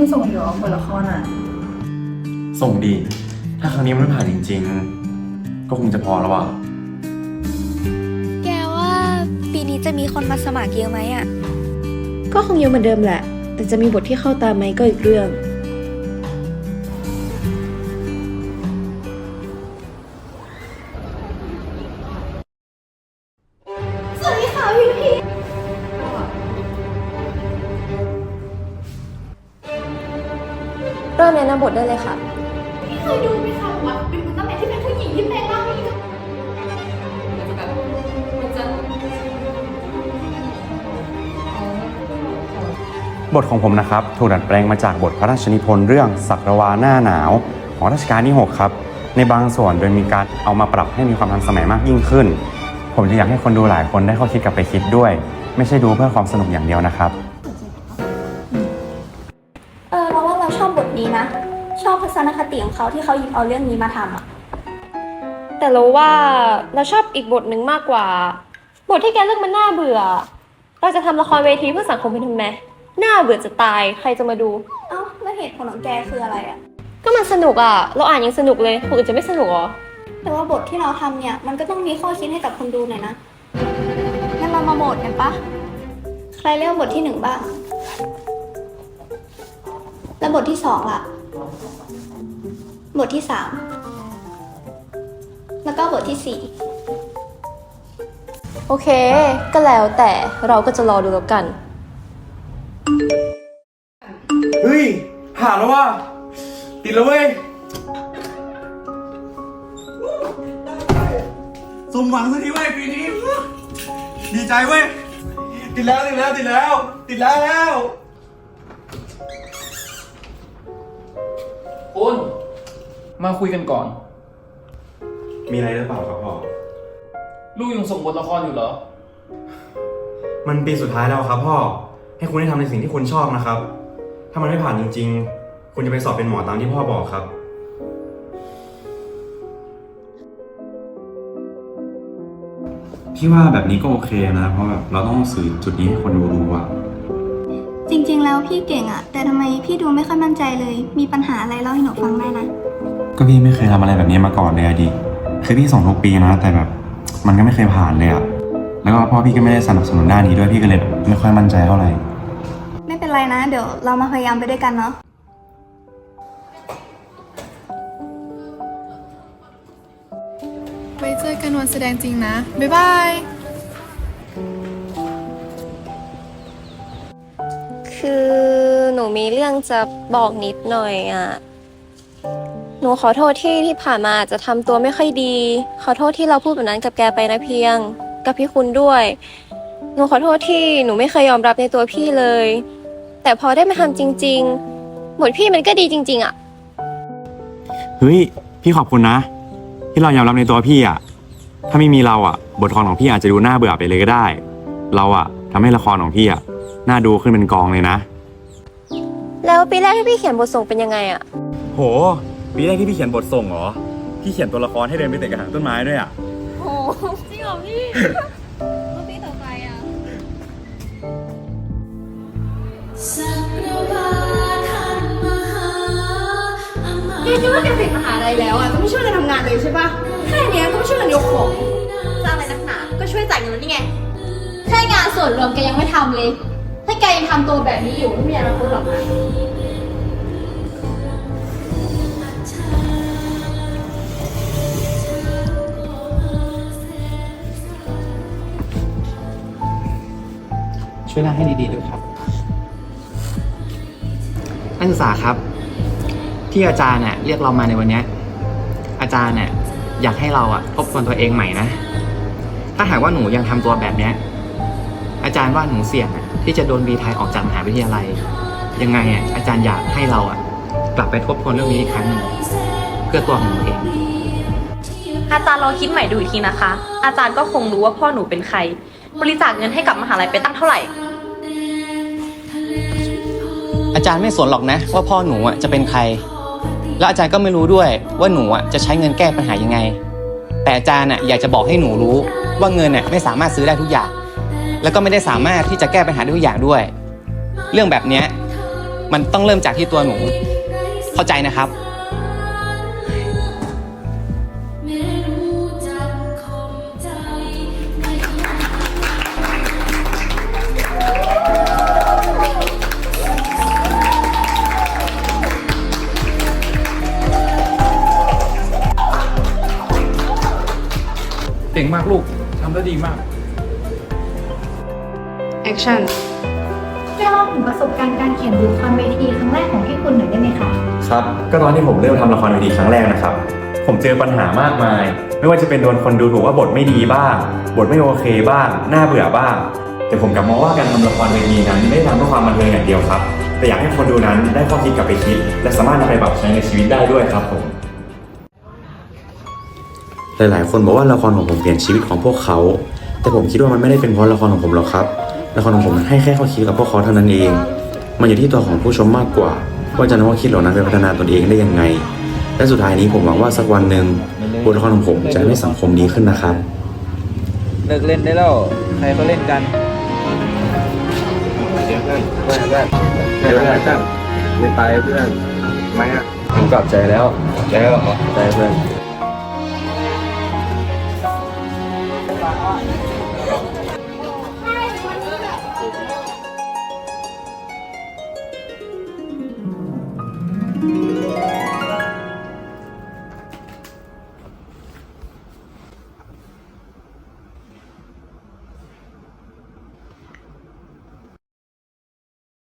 ยังส่งอยู่เหรอบทละครอะ ส่งดี ถ้าครั้งนี้มันไม่ผ่านจริง ๆ ก็คงจะพอแล้วอะแกว่าปีนี้จะมีคนมาสมัครเยอะไหมอะ ก็คงเยอะเหมือนเดิมแหละ แต่จะมีบทที่เข้าตามไหมก็อีกเรื่อง เริ่มแนะนำบทได้เลยค่ะเคยดูไหมคะว่าเป็นอุลตร้าแมนที่เป็นผู้หญิงที่แปลงร่างนี่ก็มันจะแบบมันจะบทของผมนะครับถูกดัดแปลงมาจากบทพระราชนิพนธ์เรื่องสักรวาหน้าหนาว ของรัชกาลที่ 6 ครับ ในบางส่วนโดยมีการเอามาปรับให้มีความทันสมัยมากยิ่งขึ้น ผมจะอยากให้คนดูหลายคนได้ข้อคิดกลับไปคิดด้วย ไม่ใช่ดูเพื่อความสนุกอย่างเดียวนะครับ ชอบทัศนคติของเขาที่เขาหยิบเอาเรื่องนี้มาทำอะแต่เราว่าเราชอบอีกบทหนึ่งมากกว่า บทที่แกเลือกมันน่าเบื่อ เราจะทำละครเวทีเพื่อสังคมเป็นทำไมน่าเบื่อจะตายใครจะมาดู เอ้าแล้วเหตุผลของแกคืออะไรอะก็มันสนุกอะ เราอ่านยังสนุกเลยคนอื่นจะไม่สนุกเหรอแต่ว่าบทที่เราทำเนี่ยมันก็ต้องมีข้อคิดให้กับคนดูหน่อยนะงั้นเรามาโหมดกันปะใครเลือกบทที่หนึ่งบ้าง แล้วบทที่สองล่ะ บทที่สามแล้วก็บทที่สี่โอเค ก็แล้วแต่เราก็จะรอดูแล้วกัน เฮ้ย ผ่านแล้วว่ะติดแล้วเว้ย สมหวังสักทีเว้ยปีนี้ ดีใจเว้ย ติดแล้วติดแล้วติดแล้ว ติดแล้ว มาคุยกันก่อน มีอะไรหรือเปล่าครับพ่อ ลูกยังส่งบทละครอยู่เหรอ มันปีสุดท้ายแล้วครับพ่อ ให้คุณได้ทำในสิ่งที่คุณชอบนะครับ ถ้ามันไม่ผ่านจริง ๆ คุณจะไปสอบเป็นหมอตามที่พ่อบอกครับ พี่ว่าแบบนี้ก็โอเคนะ เพราะแบบเราต้องสื่อจุดนี้ให้คนดูรู้อะจริงๆ แล้วพี่เก่งอะแต่ทำไมพี่ดูไม่ค่อยมั่นใจเลย มีปัญหาอะไรเล่าให้หนูฟังได้นะ ก็พี่ไม่เคยทำอะไรแบบนี้มาก่อนเลยอะดิคือพี่ส่งทุกปีนะ แต่แบบมันก็ไม่เคยผ่านเลยอะแล้วก็พ่อพี่ก็ไม่ได้สนับสนุนด้านนี้ด้วยพี่ก็เลยแบบไม่ค่อยมั่นใจเท่าไหร่ไม่เป็นไรนะ เดี๋ยวเรามาพยายามไปด้วยกันเนาะไว้เจอกันวันแสดงจริงนะ บ๊ายบาย คือหนูมีเรื่องจะบอกนิดหน่อยอะ หนูขอโทษที่ที่ผ่านมาอาจจะทำตัวไม่ค่อยดี ขอโทษที่เราพูดแบบนั้นกับแกไปนะเพียง กับพี่คุณด้วย หนูขอโทษที่หนูไม่เคยยอมรับในตัวพี่เลย แต่พอได้มาทำจริงๆบทพี่มันก็ดีจริง ๆอะเฮ้ย พี่ขอบคุณนะ ที่เรายอมรับในตัวพี่อะถ้าไม่มีเราอะบทละครของพี่อาจจะดูน่าเบื่อไปเลยก็ได้ เราอะทำให้ละครของพี่อะน่าดูขึ้นเป็นกองเลยนะ แล้วปีแรกที่พี่เขียนบทส่งเป็นยังไงอะโห ปีแรกที่พี่เขียนบทส่งเหรอ พี่เขียนตัวละครให้เดินไปเตะกระถางต้นไม้ด้วยอะโอ้จริงเหรอพี่แล้วปีต่อไปอะแกคิดว่าแกเสร็จมหาลัยแล้วอะจะไม่ช่วยกันทำงานเลยใช่ปะแค่เนี้ยก็ไม่ช่วยกันยกของจะอะไรนักหนา ก็ช่วยจ่ายเงินนี่ไง แค่งานส่วนรวมแกยังไม่ทำเลย ถ้าแกยังทำตัวแบบนี้อยู่ไม่มีอนาคตหรอกนะ ช่วยนั่งให้ดีๆด้วยครับนักศึกษาครับ ที่อาจารย์เนี่ยเรียกเรามาในวันนี้อาจารย์เนี่ยอยากให้เราอะทบทวนตัวเองใหม่นะ ถ้าหากว่าหนูยังทำตัวแบบเนี้ยอาจารย์ว่าหนูเสี่ยงอะที่จะโดนวีไทยออกจากมหาวิทยาลัย ยังไงอะอาจารย์อยากให้เราอะกลับไปทบทวนเรื่องนี้อีกครั้งหนึ่งเพื่อตัวของหนูเอง อาจารย์ลองคิดใหม่ดูอีกทีนะคะ อาจารย์ก็คงรู้ว่าพ่อหนูเป็นใคร บริจาคเงินให้กับมหาลัยไปตั้งเท่าไหร่ อาจารย์ไม่สนหรอกนะ ว่าพ่อหนูอะจะเป็นใคร แล้วอาจารย์ก็ไม่รู้ด้วยว่าหนูอะจะใช้เงินแก้ปัญหายังไง แต่อาจารย์อะอยากจะบอกให้หนูรู้ว่าเงินอะไม่สามารถซื้อได้ทุกอย่าง แล้วก็ไม่ได้สามารถที่จะแก้ปัญหาได้ทุกอย่างด้วย เรื่องแบบเนี้ยมันต้องเริ่มจากที่ตัวหนู เข้าใจนะครับ ก่งมากลูกทำได้ดีมาก Action ช่วยเล่าถึงประสบการณ์การเขียนบทละครเวทีครั้งแรกของพี่คุณหน่อยได้ไหมคะ ครับ ก็ตอนที่ผมเริ่มทำละครเวทีครั้งแรกนะครับ ผมเจอปัญหามากมาย ไม่ว่าจะเป็นโดนคนดูถูกว่าบทไม่ดีบ้าง บทไม่โอเคบ้าง น่าเบื่อบ้าง แต่ผมกลับมองว่าการทำละครเวทีนั้นไม่ได้ทำเพื่อความบันเทิงอย่างเดียวครับ แต่อยากให้คนดูนั้นได้ข้อคิดกลับไปคิด และสามารถนำไปปรับใช้ในชีวิตได้ด้วยครับผม หลายๆ คนบอกว่าละครของผมเปลี่ยนชีวิตของพวกเขา แต่ผมคิดว่ามันไม่ได้เป็นเพราะละครของผมหรอกครับ ละครของผมให้แค่ข้อคิดกับพวกเขาเท่านั้นเอง มันอยู่ที่ตัวของผู้ชมมากกว่า ว่าจะนำข้อคิดเหล่านั้นไปพัฒนาตนเองได้ยังไง และสุดท้ายนี้ผมหวังว่าสักวันหนึ่งบทละครของผมจะทำให้สังคมดีขึ้นนะครับ เลิกเล่นได้แล้วใครเขาเล่นกันเดี๋ยวเพื่อนเพื่อนเพื่อนเดี๋ยวเพื่อนเพื่อนไม่ไปเพื่อนทำไมอะผมกลับใจแล้วใจแล้วเหรอใจเพื่อน